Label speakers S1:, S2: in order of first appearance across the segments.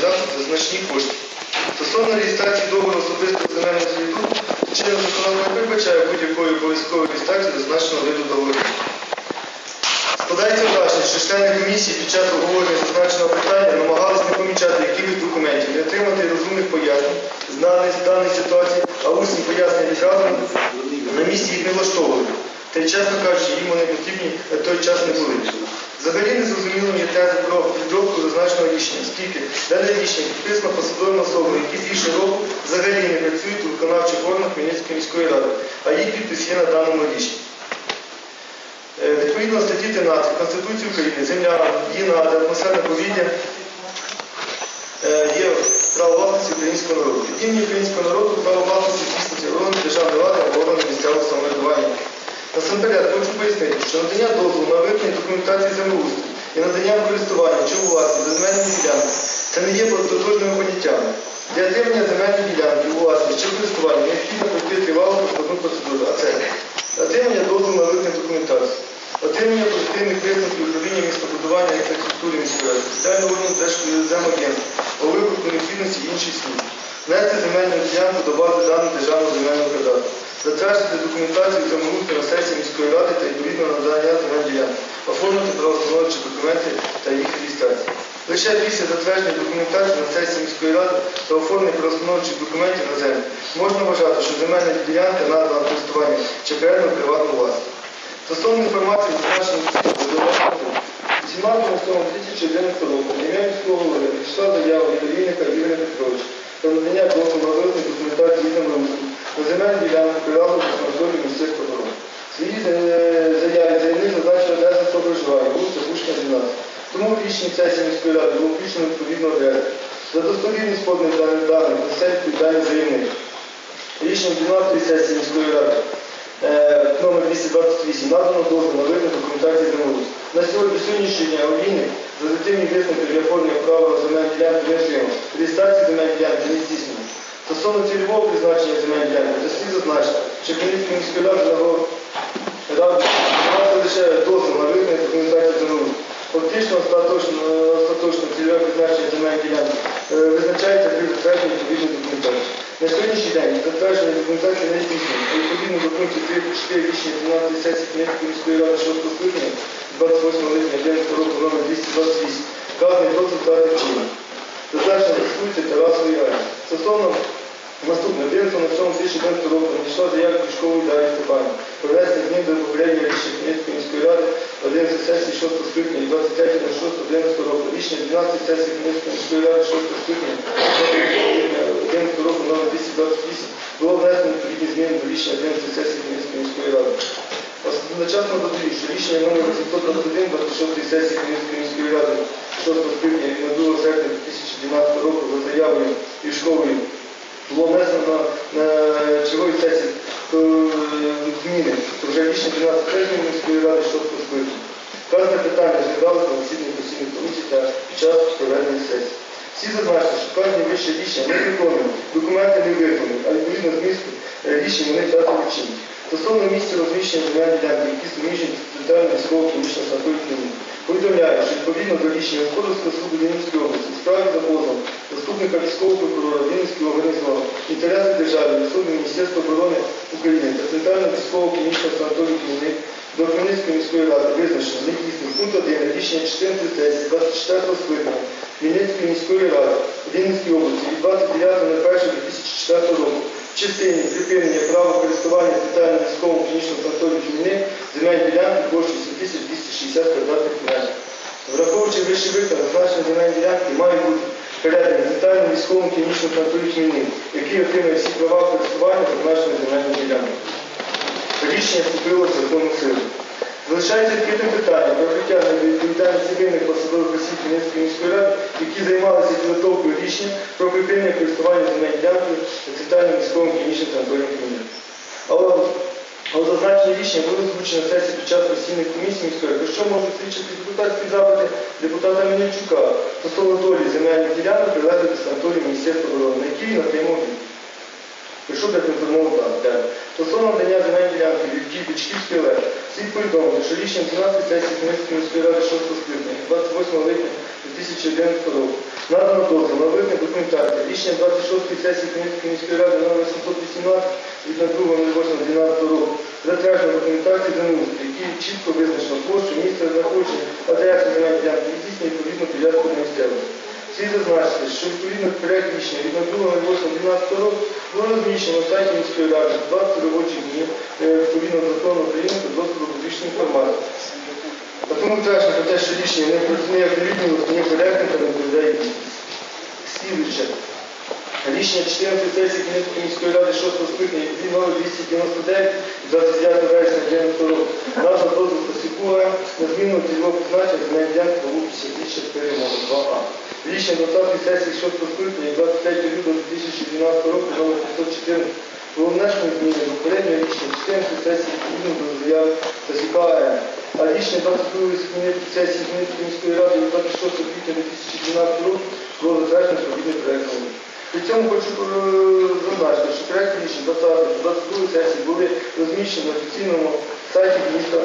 S1: засоб за значні кошти. Стосовно реєстрації договору особистого земельного звіту, чином законом не передбачає будь-якої обов'язкової реєстрації зазначеного виду договору. Складається враження, що члени комісії під час обговорення зазначеного питання намагалися не помічати якихось документів, не отримати розумних пояснень з даної, ситуації, а усні пояснення відразу на місці їх не влаштовували. Та й, чесно кажучи, їм вони потрібні на той час не були. Взагалі не зрозуміло є про підробку зазначеного рішення, оскільки дане рішення підписано посадовими особами, які більше року взагалі не працюють у виконавчих органах Хмельницької міської ради, а їх підпис є на даному рішенні. Е, Відповідно статті 13 Конституції України, земля, її надра, атмосферне повітря е, є право власності українського народу. Від імені українського народу право власності здійснюється органи державної влади або органи місцевого самоврядування. Насамперед хочу пояснити, що надання дозволу на вивчення документації землеустрою і надання користування чи у власність за ділянки це не є тотожними поняттями. Для отримання земельної ділянки у власність чи користування необхідно пройти тривалу складну процедуру, а це отримання дозволу на вивчення документації, отримання позитивних висновків управління містобудування і інфраструктури міської ради, спеціального органу Держземагентства, у випадку необхідності інших служб, внести земельну ділянку до бази даних державного земельного кадастру, затвердити документацію землеустрою на сесії міської ради та відповідно надання земельної ділянки, оформити правоустановчі документи та їх реєстрацію. Лише після затвердження документації на сесії міської ради та оформлення правоустановчих документів на землю можна вважати, що земельна ділянка надана користування чи передана приватну власність. Стосовно інформації, зазначеної в 17.2011 року на ім'я міського голови прийшла заява від Ігоря Петровича про надання дозволу на документації землеустрою на земельні ділянки Міністерства оборони. В своїй е, заяві заявник зазначив адреса проживання, вулиця Пушкіна, 12. Тому в рішенні сесії міської ради було включено відповідну адресу. За достовірність поданих даних даних несе відповідальний заявник. Рішенням 12 сесії міської ради номер 228 надано дозвіл на вигляд документації землеустрою. На сьогодні сьогоднішній день Олійник результативні висновки для оформлення права земельної ділянки отримав. Реєстрації земельної ділянки не здійснено. Стосовно цільового призначення земельної ділянки, то слід зазначити, що Хмельницький міський рад рад лише дозвіл на виконання документації землеустрою. Фактично остаточно, остаточно цільове призначення земельної ділянки е, визначається при затвердженні відповідної документації. На сьогоднішній день затвердження документації не здійснює. Відповідно до пункту 3 рішення 12 сесії Хмельницької міської ради 6 скликання 28 липня 11 року номер 228 вказаний до результатів чином. Затвердження стосується Тарасової ради. Стосовно Наступне, 11.07.2011 року надійшла заява Пішкової Дар'ї Степанів про внесення змін до попереднього рішення Хмельницької міської ради 11 сесії 6 скликання і 23.06.11 року. Рішення 12 сесії Хмельницької міської ради 6 скликання 11 року номер 228 було внесено відповідні зміни до рішення 11 сесії Хмельницької міської ради. Одночасно додаю, що рішення номер 821 26 сесії Хмельницької міської ради 6 скликання від 2 серпня 2012 року за заявою Пішкової було внесено на черговій сесії зміни, вже рішення 12 тижнів міської ради, що скликання. Вказане питання розглядалося на засіданні постійних комісій та під час проведення сесії. Всі зазначили, що вказані вище рішення не виконують, документи не виконані, а відповідно змісту е, рішень вони втратили чинність. Стосовно місця розміщення земельної ділянки, які суміжні військового клінічного санаторію клініки, повідомляю, що відповідно до рішення Господарського суду Вінницької області, справі за позовом заступника військового прокурора Вінницького організованого інтереси держави, суду Міністерства оборони України та Центрального військового клінічного санаторію клінік до Хмельницької міської ради визначено недійсним пункт 1 рішення 14 сесії 24 скликання Хмельницької міської ради Вінницької області від 29.01.2004 року в частині припинення права користування спеціальним військовим клінічним санаторієм Хмельник земельної ділянки площею 7260 квадратних метрів. Враховуючи вище виконання, зазначені земельні ділянки мають бути передані центральним військовим клінічним санаторієм Хмельник, який отримує всі права користування зазначеної земельної ділянки. Рішення вступило в законну силу. Залишається відкритим питання про притягнення до відповідальності цивільних посадових осіб Хмельницької міської ради, які займалися підготовкою рішення про припинення користування земельної ділянки центральним військовим клінічним санаторієм Хмельник. Але але зазначені рішення були озвучені на сесії під час постійних комісій міської, про що можуть свідчити депутатські запити депутата Мельничука стосовно долі земельних ділянок привезли до санаторію Міністерства оборони, на якій отримав відповідь. Прийшов як інформований далі. Стосовно надання земельної ділянки від Київської ЛЕ, слід повідомити, що рішенням 12 сесії Хмельницької міської ради 6 скликання 28 липня 2011 року. Надано дозвіл на визнання документації. Рішення 26-ї сесії Хмельницької міської ради номер 718 від 2.08.12 року. Затверджено документацію землеустрою, які чітко визначено площу, місце знаходження, адресу земельної ділянки і здійснює відповідну прив'язку до місцевості. Слід зазначити, що відповідно до проект рішення від 2.08.12 року було розміщено на сайті міської ради 20 робочих днів е, відповідно до закону України про доступ до публічної інформації. А тому кажемо про те, що рішення не не оприлюднювалося, не коректно та не відповідає дійсності. Слідуюче. Рішення 14 сесії Хмельницької міської ради 6 скликання від номер 299 29 вересня 90 року. Назва дозволу Косякова на зміну цільового призначення з ділянки по вулиці 54 2А. Рішення 20 сесії 6 скликання 23 лютого 2012 року номер 514 було внесено зміни до попереднього рішення 14 сесії відповідно до заяви Н. А рішення 22 сесії Хмельницької міської ради від 26 квітня 2012 року було затверджено відповідний проект закону. При цьому хочу е, зазначити, що проект рішень 22 сесії були розміщені на офіційному сайті міста.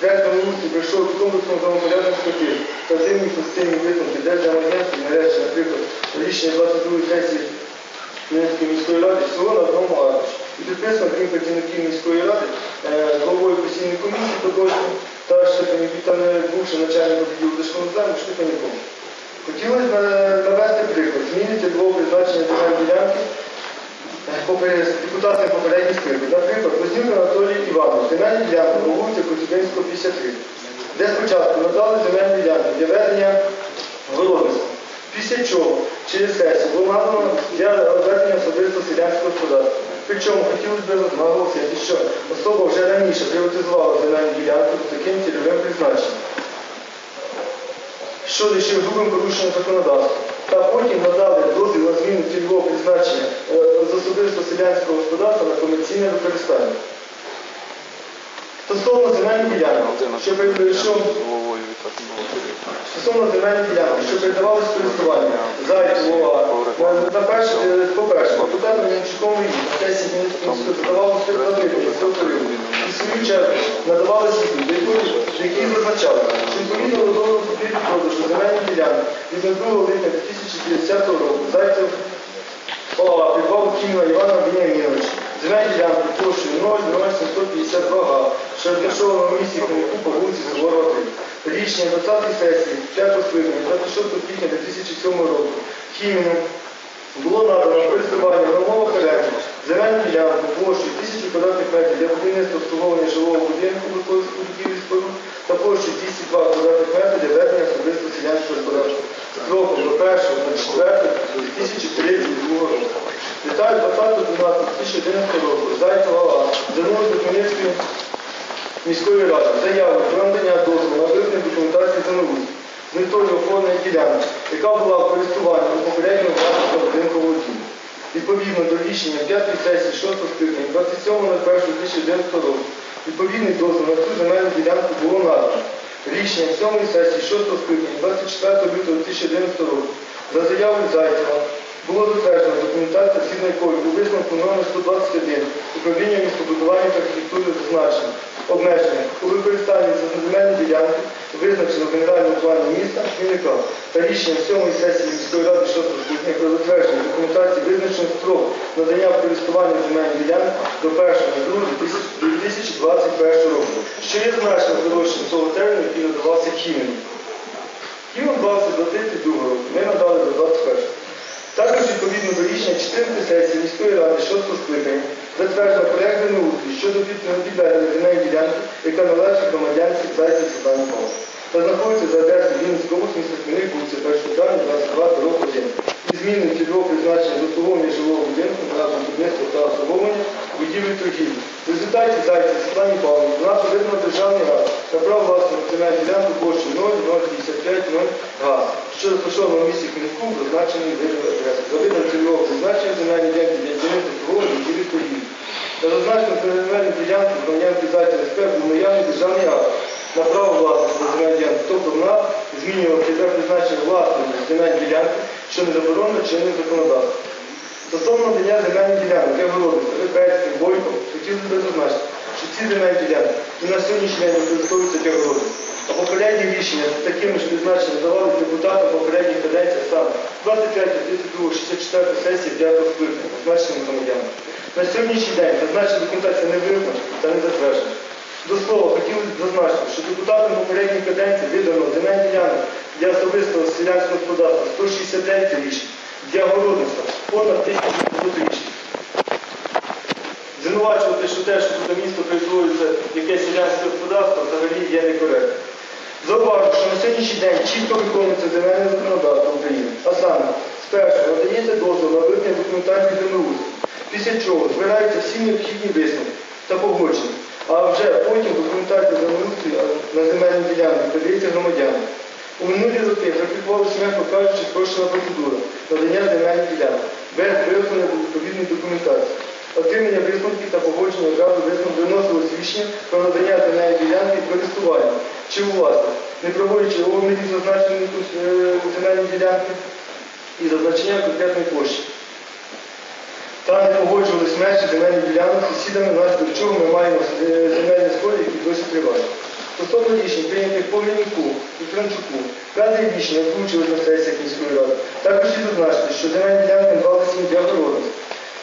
S1: Проект Міністрів прийшов в комплексному правопорядку статті та зимні постійні висновки Держземагентства, нарешті, наприклад, рішення 22 сесії Хмельницької міської ради всього на одному аркуші. І підписано, крім працівників міської ради, е, головою постійної комісії поточним та Вітане, бувши начальник відділу Держкомзему, Штепаніком. Хотілося б навести приклад. Змінити було призначення земельної ділянки депутатів попередніх скликань. Наприклад, Вознюк Анатолій Іванович, земельна ділянка по вулиці Костянтинського, 53, де спочатку надали земельну ділянку для ведення городництва. Після чого через сесію було надано для ведення особисто селянського господарства. Причому хотілося б наголосити, що особа вже раніше приватизувала земельну ділянку з таким цільовим призначенням що лише грубим порушенням законодавства. Та потім надали дозвіл на зміну цільового призначення е, з особисто селянського господарства на комерційне використання. Стосовно земельних ділянок, що при- що
S2: головою
S1: Стосовно земельних ділянок, що передавалися користування. Зайцю ОА, на- на перше, е, по-перше, депутатам Янчуком на сесії Міністерства задавалося приклади з цього. І свою чергу надавали суду, які зазначали, що відповідно до договору купівлі продажу земельних ділянок від 02 липня 2010 року Зайцев ОА придбав Кімна Івана Веніаміновича. Земельні ділянки площею 00752 га, що розташовано в місті Хмельнику по вулиці Суворова 3. Рішення 20 сесії 5 скликання 26 квітня 2007 року Хіміну було надано користування умовах оренди земельну ділянку площею 1000 квадратних метрів для будівництва обслуговування жилого будинку будівлі споруд та площею 202 квадратних метрів для ведення особисто селянського господарства. Строком до 1 на 4 2032 року. Деталь 20.12.2011 року Зайцева звернулася до Хмельницької міської ради заяву про надання дозволу на визнання документації землеустрою з метою оформлення ділянки, яка була в користуванні до попереднього власника будинку володіння. Відповідно до рішення 5 сесії 6 скликання 27.01.2011 року відповідний дозвіл на цю земельну ділянку було надано. Рішення 7 сесії 6 скликання 24 лютого 2011 року за заявою Зайцева було затверджено документація, згідно якої у висновку номер 121 управління містобудування та архітектури зазначено обмеження. У використанні земельної ділянки визначено в генеральному плані міста Хмельника та рішенням 7 сесії міської ради 6 скликання про затвердження документації визначено строк надання в користування земельної ділянки до 1 2021 року, що є значно коротшим того терміну, який надавався Хімені. Хімон вдався до 32 року, ми надали до 21 також відповідно до рішення 14 сесії міської ради 6 скликання затверджено проект землеустрою щодо відведення земельної ділянки, яка належить громадянці Зайців Світлані Павловні та знаходиться за адресою Вінницького області, міста Хмельник, вулиця 1 травня, 22 рок 1. І зміни цільового призначення з обслуговування жилого будинку на будівництво та обслуговування будівлі торгівлі. В результаті Зайців Світлані Павловні вона видано державний акт на право власного земельної ділянки площі 0,055 га, що розташовано в місті Хмельнику, зазначений вигляд адреси. За видом цільового призначення земельної ділянки для будівництва обслуговування будівлі торгівлі. Та зазначено ділянку громадянки Зайців СП був наявний державний акт на право власності на земельні ділянки. Тобто вона змінювала цільове призначення власної земельної ділянки, що не заборонено чинним законодавством. Стосовно надання земельних ділянок для городництва, Рибецьким, Бойком, хотів би зазначити, що ці земельні ділянки і на сьогоднішній день використовуються для городництва. А попередні рішення такими ж призначеннями давали депутатам попередніх каденціях саме 23, 32, 64 сесії 5 скликання, зазначеним громадянам. На сьогоднішній день зазначена документація не виконана та не затверджена. До слова, б зазначити, що депутатам попередньої каденції видано земель ділянок для особистого селянського господарства 169 рішень, для городництва понад 1500 рішень. Звинувачувати, що те, що тут місто присвоюється якесь селянське господарство, взагалі є некоректно. Зауважу, що на сьогоднішній день чітко виконується земельне законодавство України. А саме, спершу надається дозвіл на виведення документації землеустрою, після чого збираються всі необхідні висновки та погодження, а вже потім документація землеустрою на земельній ділянці подається громадянам. У минулі роки практикувалася, м'яко кажучи, спрощена процедура надання земельних ділянок без виготовлення відповідної документації. Отримання висновків та погодження одразу висновку виносилось рішення про надання земельної ділянки користування чи у власність, не проводячи обмірів зазначеної е, земельної ділянки і зазначення конкретної площі. Та не погоджувались межі земельних ділянок сусідами, внаслідок чого ми маємо е, земельні спори, які досі тривають. Стосовно рішень, прийнятих по Ліньку і Кранчуку, вказані рішення озвучили на сесіях міської ради. Також і зазначити, що земельні ділянки надавалися для городництва.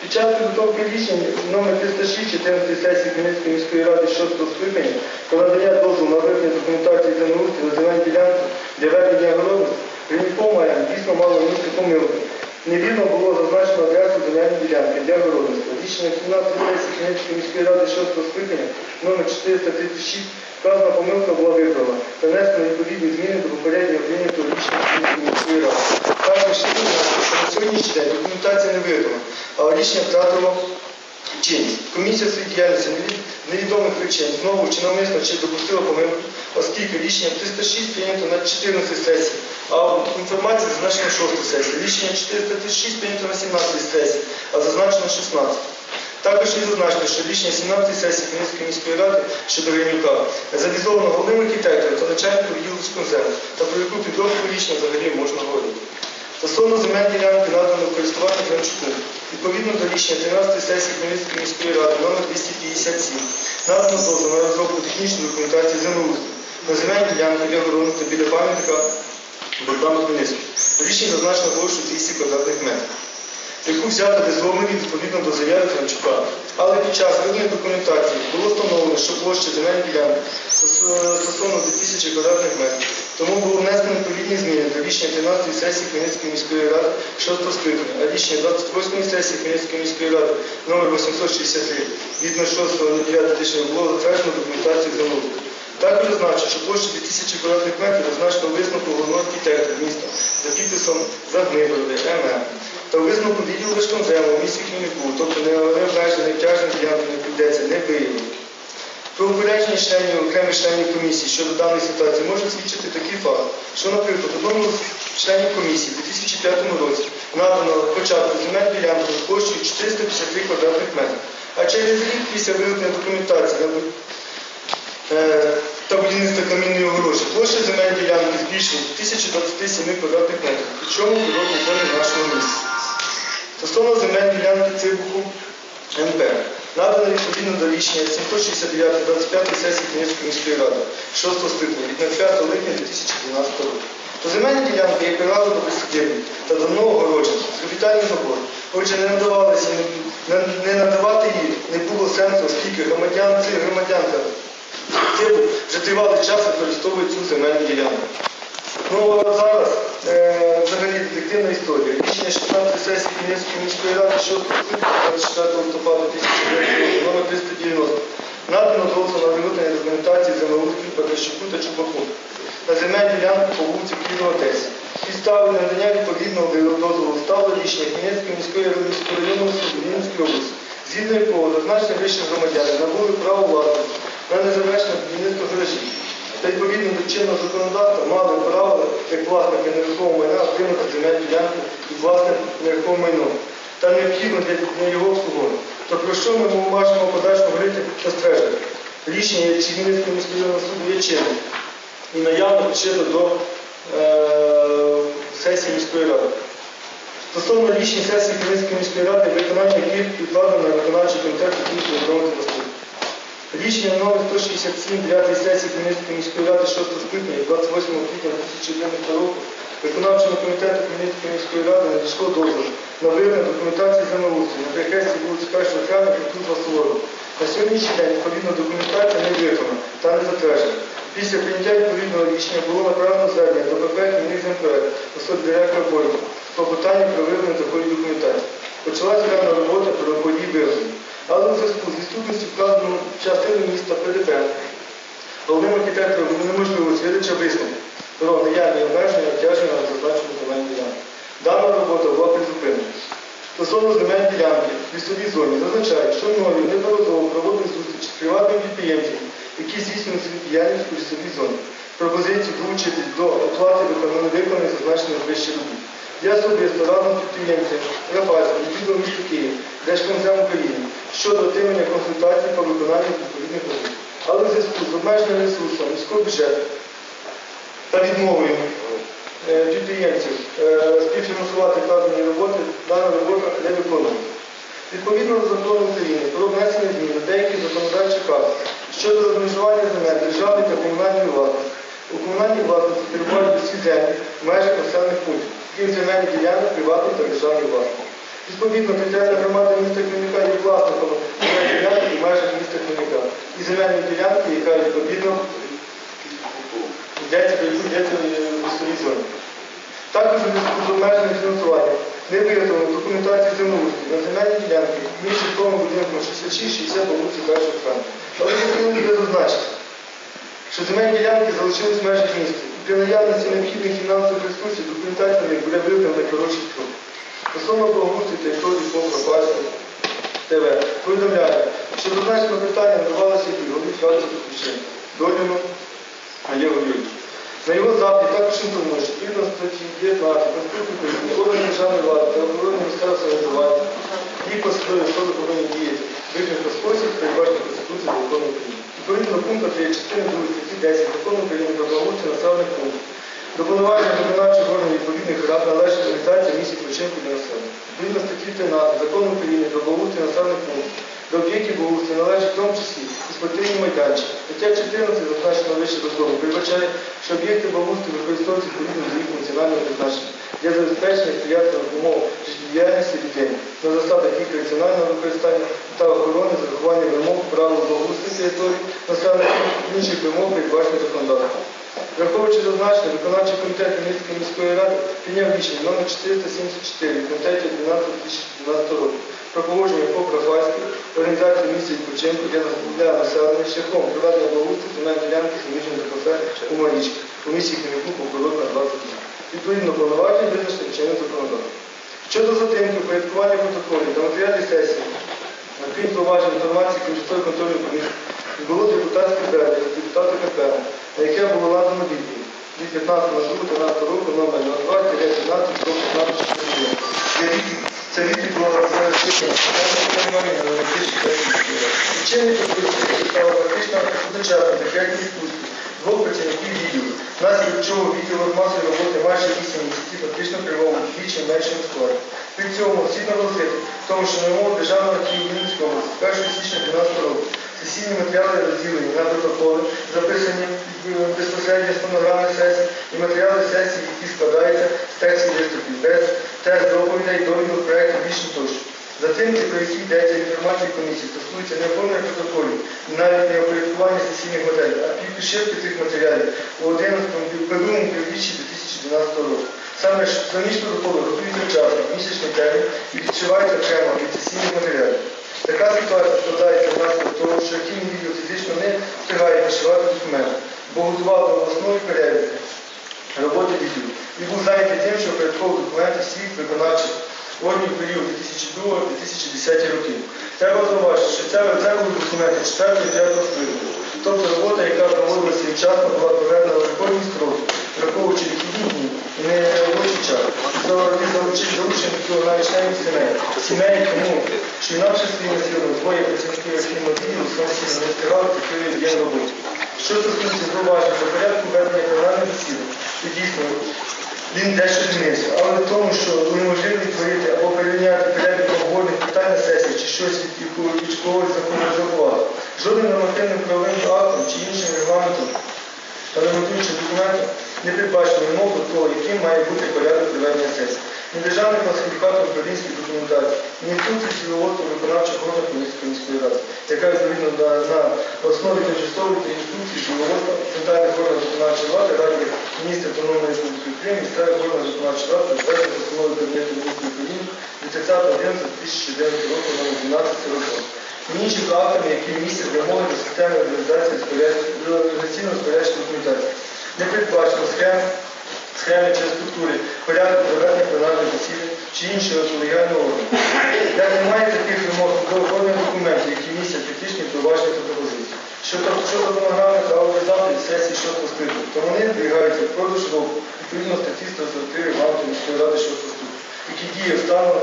S1: Під час підготовки рішень номер 306 14 сесії Хмельницької міської ради 6 скликання про надання дозволу на виведення документації за землеустрою на земельні ділянки для ведення городництва, Ліньком дійсно мало місце помилки. Невірно було зазначено адресу земельної ділянки для виробництва. Рішення 17 сесії Хмельницької міської ради 6 скликання номер 436 вказана помилка була виправлена та внесено відповідні зміни до попереднього прийнятого рішення Хмельницької міської ради. Також на сьогоднішній день документація не виконана, а рішення втратило чинність. Комісія своїх діяльності невідомих причин знову чи навмисно чи допустила помилку, оскільки рішення 306 прийнято на 14 сесії, а інформація зазначена 6 сесії. Рішення 436 прийнято на 17 сесії, а зазначено 16. Також і зазначено, що рішення 17 сесії Хмельницької міської ради щодо Гринюка завізовано головним архітектором та начальником відділу землі, та про яку підробку рішення взагалі можна говорити. Стосовно земель ділянки наданої в користування Кравчуку, відповідно до рішення 13 сесії Хмельницької міської ради номер 257, надано дозвіл на розробку технічної документації землеустрою на земельні ділянки для городництва біля пам'ятника Богдану Хмельницького. В рішенні зазначено площу 200 квадратних метрів яку взято без відповідно до заяви Кравчука. Але під час виведення документації було встановлено, що площа земельної ділянки стосовно 2000 квадратних метрів. Тому було внесено відповідні зміни до рішення 13 сесії Хмельницької міської ради щодо скликання, а рішення 28 сесії Хмельницької міської ради номер 863 від 06.09 тижня було затверджено документацію землеустрою. Також зазначу, що площа 2000 квадратних метрів зазначено висновку головного архітектора міста за підписом Загнибороди, ММ та висновку відділу Вишконзему у місті Хмельнику, тобто не обмежений обтяжених ділянок не прийдеться, не виявлено. Про упередження членів окремих членів комісії щодо даної ситуації може свідчити такий факт, що, наприклад, одному з членів комісії у 2005 році надано початку земель ділянку з площею 453 квадратних метрів, а через рік після виготовлення документації е, та будівництва камінної огорожі площа земель ділянки збільшує 1027 квадратних метрів, причому в природній зоні нашого міста. Стосовно земель ділянки Цибуху НП, надано відповідно до рішення 769 25 сесії Хмельницької міської ради 6 скликання від 05 липня 2012 року. То земельні ділянки є привели до присадибні та давно огороджені з капітальним забором. Отже, не надавалися, не, не надавати її не було сенсу, оскільки громадян, цих громадянка вже тривалий час використовують цю земельну ділянку. Ну а зараз е, взагалі детективна історія. Рішення 16 сесії Хмельницької міської ради 6 24 листопада 2009 року номер 390 надано дозвіл на виготовлення документації землеустрою Петрощуку та Чубаку на земельну ділянку по вулиці Квітова 10. Підстави надання відповідного дозволу стало рішення Хмельницької міської Рівненського суду Рівненської області, згідно якого зазначені вищі громадяни набули право власності на незавершене та відповідно до чинного законодавства мали право, як власники нерухомого майна, отримати земельну ділянку і власне нерухоме майно та необхідно для, його обслуговування. То про що ми в подальшому говорити та стверджувати? Рішення Хмельницького міського суду є чинним і наявно підшито до е, сесії міської ради. Стосовно рішень сесії Хмельницької міської ради, виконання яких підкладено на виконавчий комітет та наступне. Рішення номер 167 9 сесії Хмельницької міської ради 6 скликання 28 квітня 2011 року виконавчому комітету Хмельницької міської ради надійшло дозвіл на виявлення документації землеустрою на перехресті вулиці 1 травня Кутузова Суворова. На сьогоднішній день відповідна документація не виконана та не затверджена. Після прийняття відповідного рішення було направлено звернення до ПП «Хмельницький суд директора Бойко з клопотанням про виявлення такої документації. Почалася рана робота про події виявлення. Але у зв'язку з відсутністю вказаного частини міста ПДП головним архітектором було неможливість видача висновку про наявні обмеження обтяження на зазначену земельну ділянку. Дана робота була призупинена. Стосовно земель ділянки в лісовій зоні зазначає, що мною неодноразово проводив зустріч з приватним підприємцем, які здійснюють свою діяльність у лісовій зоні. Пропозицію долучити до оплати виконання виконаних зазначених вище робіт. Я особисто разом з підприємцем Рафальським відвідав місто Київ, Держкомзем України щодо отримання консультацій по виконанню відповідних робіт. Але в зв'язку з обмеженим ресурсом міського бюджету та відмовою е, підприємців е, співфінансувати вказані роботи, дана робота не виконується. Відповідно до закону України про внесення змін до деяких законодавчих актів щодо розмежування земель державної та комунальної власності. У комунальній власності перебувають усі землі в межах населених пунктів, крім земельних ділянок приватної та державної власності. Відповідно, територіальна громада міста Хмельника є власником земельної ділянки в межах міста Хмельника і земельної ділянки, яка відповідно йдеться в лісовій зоні. Також з обмеженим фінансуванням не виготовлено документації землеустрою на земельні ділянки між житловим будинком 66-60 по вулиці 1 травня. Але хотілося б зазначити, що земельні ділянки залишились в межах міста. І при наявності необхідних фінансових ресурсів документація них буде визнана на коротший строк. Стосовно благоустрою території Слова Пальця ТВ повідомляє, що зазначено питання надавалося і голові Федору Кученко, Доліну Олегу Юрійовичу. На його запит також інформує, що згідно статті 19 Конституції органи державної влади та оборони місцевого самоврядування і посадові особи повинні діяти виключно спосіб, передбачений Конституцією та законом України. Відповідно пункту 3 частини 2 статті 10 закону України про благоустрій населених пунктів. До повноважень виконавчих органів відповідних рад належить організація місій починку для населення. Відповідно статті 13 закону України про благоустрій населених пунктів. До об'єктів благоустрою належить в тому числі і спортивні майданчики. Стаття 14 зазначена вище до того передбачає, що об'єкти благоустрою використовуються відповідно до їх функціонального призначення для забезпечення сприятливих умов життєдіяльності людей на засадах їх раціонального використання та охорони з урахуванням вимог правил благоустрою території населених інших вимог передбачених законодавством. Враховуючи зазначення, виконавчий комітет Хмельницької міської ради прийняв рішення номер 474 від комітету 12 року про погодження по Рафальській організації місця відпочинку для, населення шляхом проведення благоустрою земельної ділянки з міжним до кафе у Марічці у місті Хмельнику по на 20 днів. Відповідно повноважень визначено чинним законодавством. Щодо затримки упорядкування протоколів та матеріалів сесії, крім проваджень інформації тимчасової контрольної комісії, було депутатське звернення депутата КП, на яке було ладено відповідь. Від 15 на 13 року номер 02 15 15 Це відповідь була стала фактично одночасно декретні відпустки двох працівників відділу, внаслідок чого відділ масової роботи майже 8 місяців фактично у двічі меншому складі. При цьому слід наголосити, в тому що на вимогу Державного архіву Вінницької області 1 січня 2012 року сесійні матеріали розділені на протоколи, записані е, безпосередньо з сесії і матеріали сесії, які складаються з текстів виступів, без тест доповідей, довідок, проєктів, більше тощо. Затримки, про які йдеться інформації комісії, стосуються не оформлення протоколів, навіть не опорядкування сесійних матеріалів, а підпишивки цих матеріалів у 11 першому півріччі 2012 року. Саме ж самі ж протоколи готуються вчасно, місячний термін і відчуваються окремо від сесійних матеріалів. Така ситуація складається внаслідок того, що архівний відділ фізично не встигає підшивати документи, бо готував до обласної перевірки роботи відділу і був зайнятий тим, що порядковував документи всіх виконавчих органів період 2002-2010 років. Треба зауважити, що ця це були документи 4 5 скликання. Тобто робота, яка проводилася вчасно, була проведена в рекордні строки, враховуючи вихідні дні і не робочий час. Завжди залучити залучення такого навіть членів сімей. Сімей, тому що інакше своїми силами двоє працівників відділу самостійно не встигали такої день роботи. Що стосується зауважень до порядку ведення пленарних засідань, то дійсно він дещо змінився. Але в тому, що неможливо відтворити або перевіряти порядок обговорних питань на сесії чи щось від закону зарахувати. Жодним нормативним правовим актом чи іншим регламентом та регламентуючим документом не передбачено вимогу того, яким має бути порядок проведення сесії. Державний класифікатор управлінської документації, ні інструкції діловодства виконавчих органів Хмельницької міської ради, яка відповідно на, на основі тимчасової та інструкції діловодства центральних органів виконавчої влади, ради міністра автономної республіки України, місцевих органів виконавчої влади, затвердження постанови Кабінету міністрів України від 30.11.2009 року номер 1242 і іншими актами, які містять вимоги до системи організації організаційного спорядження документації. Не передбачено схем, схеми чи структури, порядку проведення пленарних засідань чи іншого колегіального органу. Як немає таких вимог до оформлення документів, які містять критичні провадження та пропозиції. Фонограми та аудіозаписів сесії шостого скликання, то вони зберігаються впродовж року, відповідно статті 143 Регламенту міської ради шостого скликання, які діє станом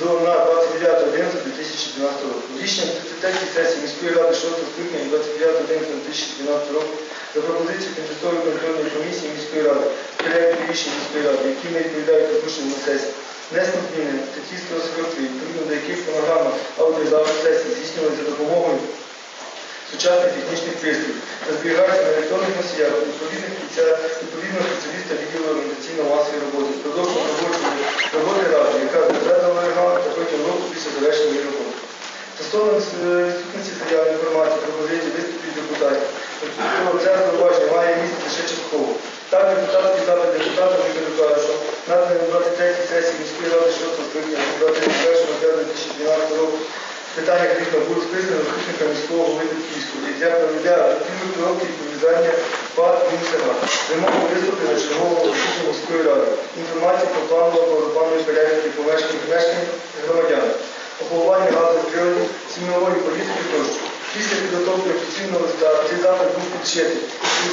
S1: до на 29.11.2012 року. Рішенням 33 сесії міської ради 6 скликання 29.11.2012 року за пропозицією тимчасової контрольної комісії міської ради перелік рішень міської ради, які не відповідають порушенням на сесії, внесли зміни в статті 143, відповідно до яких фонограма аудіозапис сесії здійснювалися за допомогою сучасних технічних пристроїв та зберігаються на електронних носіях відповідного спеціаліста відділу організаційно-масової роботи з продовження роботи ради, яка затвердила регламент та протягом року після завершення роботи. Стосовно е, відсутності заяви інформації про позиції виступів депутатів, то це зауваження має місце лише частково. Так, депутатський запит депутата що наданий на 23 сесії міської ради 6 скликання 21.09.2012 року питання крісно було списано заступника міського голови Київського для проведення активних кроків пов'язання ПАД МСГ. Вимогу виступити на черговому засіданні міської ради. Інформація про планову планової перевірки помешкань мешкань громадян. Оголування газових приладів, сім'євої політики тощо. Після підготовки офіційного листа цей запит був підшитий у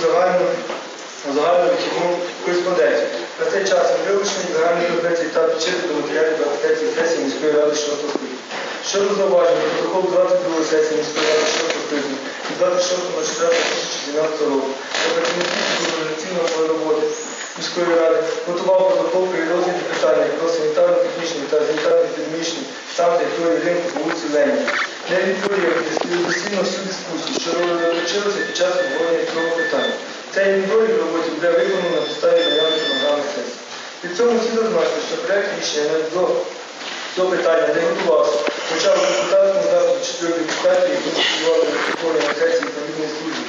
S1: загальну вихідну кореспонденцію. На цей час вилучені загальні позиції та підшити до матеріалів 23 сесії міської ради 6 скликання. Щодо зауваження, протокол 22 сесії міської ради 6 скликання від 26.04.2012 року та працівників організаційної роботи міської ради готував протокол при розгляді питання про санітарно-технічний та санітарно-епідемічний стан території ринку вулиці Леніна. Не відтворює постійно всю дискусію, що розпочалося під час обговорення цього питання. Цей відповідь роботі буде виконано на підставі наявної програми сесії. Від цього всі зазначити, що проєкт рішення до цього питання не готувався. Хоча в депутатському запиті чотирьох депутатів, які працювали на сесії відповідної служби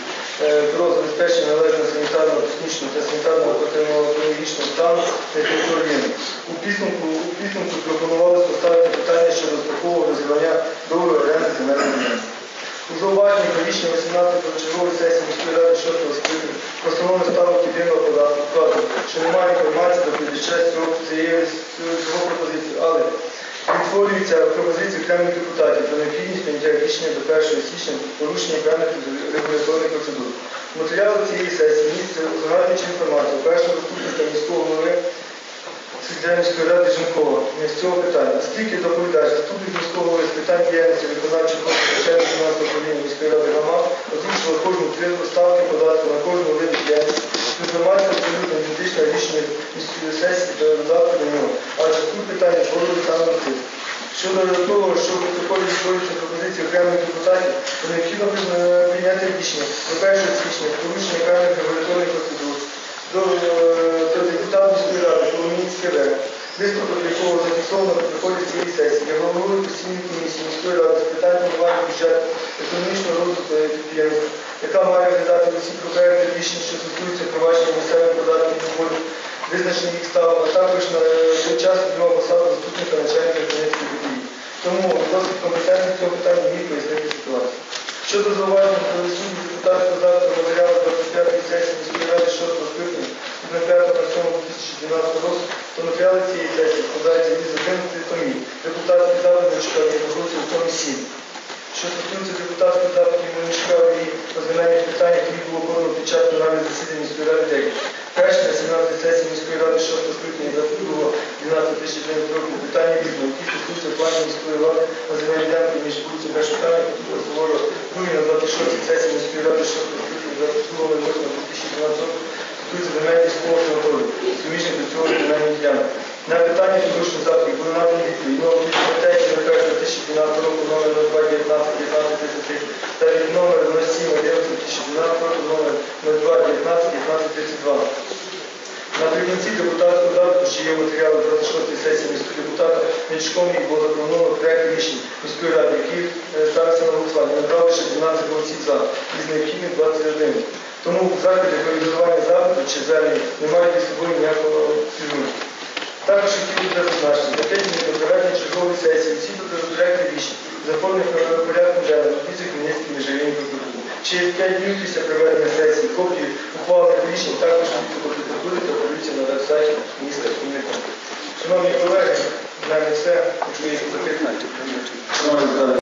S1: про забезпечення належного санітарно-технічного та санітарно-патологічного стану на території. У підсумку, у підсумку пропонувалося поставити питання щодо строкового розірвання договору оренди земельної ділянки. У зауваженні про рішення 18 чергової сесії міської ради 6 скликання про встановлення ставок єдиного податку вказано, що немає інформації до підвищення цього цього пропозиції, але відтворюється пропозиції окремих депутатів про необхідність прийняття рішення до 1 січня порушення певних регуляторних процедур. В матеріалах цієї сесії місце узагальнюючи інформацію першого заступника міського голови Секретаря міської ради Жінкова з цього питання. Оскільки доповідач, заступник міського голови з питань діяльності виконавчих органів начальник фінансового управління міської ради громад озвучував кожну цифру ставки податку на кожну виду діяльності. Інформація абсолютно ідентична рішення міської сесії та додатку до нього, Адже тут питання згодом саме до. Щодо того, що протоколі відповідаються пропозиції окремих депутатів, то необхідно е, прийняти рішення до 1 січня порушення певних регуляторних процедур до, депутатів до міської ради Коломійське В. Виступок якого зафіксовано протоколі цієї сесії, я головою постійної комісії міської ради з питань планування бюджету, економічного розвитку підприємства, яка має розглядати усі проекти рішень, що стосуються впровадження місцевих податків доходів, визначення їх ставок, а також на той час його посаду заступника начальника Хмельницької будівлі. Тому досить компетентний в цьому питанні міг пояснити ситуацію. Щодо зауважень про відсутність депутатського запиту матеріалу 25 сесії міської ради 6 скликання від 05.07.2012 року, то цієї сесії складаються із 11 томів. Депутатський запит не чекав і нагрузив у томі 7. Що стосується депутатських запитів Мельничка і розглянання питань, які було подано під час пленарних засідань міської ради 9. Перше на 17 сесії міської ради 6 скликання 22 12 2009 року питання різно, які стосуються планів міської влади на земельні ділянки між вулицею Бешуками і Кутра Суворо. Другі на 26 сесії міської ради 6 скликання 22 8 2012 року стосуються земель військового санаторію, суміжних до цього громадян. На питання підручних заходів були надані відповідь. Номер від статті 2012 року номер 0219 19 33 та від номер 07 11 2012 року номер 0219 19 32. Наприкінці депутатського запиту, що є матеріали 26 сесії міського депутата Нічком і було заплановано проект рішень міської ради, які е, ставиться на голосування. Набрали ще 12 голосів за, із необхідних 21. Тому в заході реалізування запиту чи звернень немає між собою ніякого спільного. Також хотів би зазначити, за 5 днів до проведення чергової сесії всі проекти рішень заповнені порядку денному віце-міністрів міжрайонної прокуратури. Через 5 днів проведення сесії копії ухвалених рішень також від прокуратури та подаються на веб-сайті міністра комунікації. Шановні колеги, в мене все. Запитати.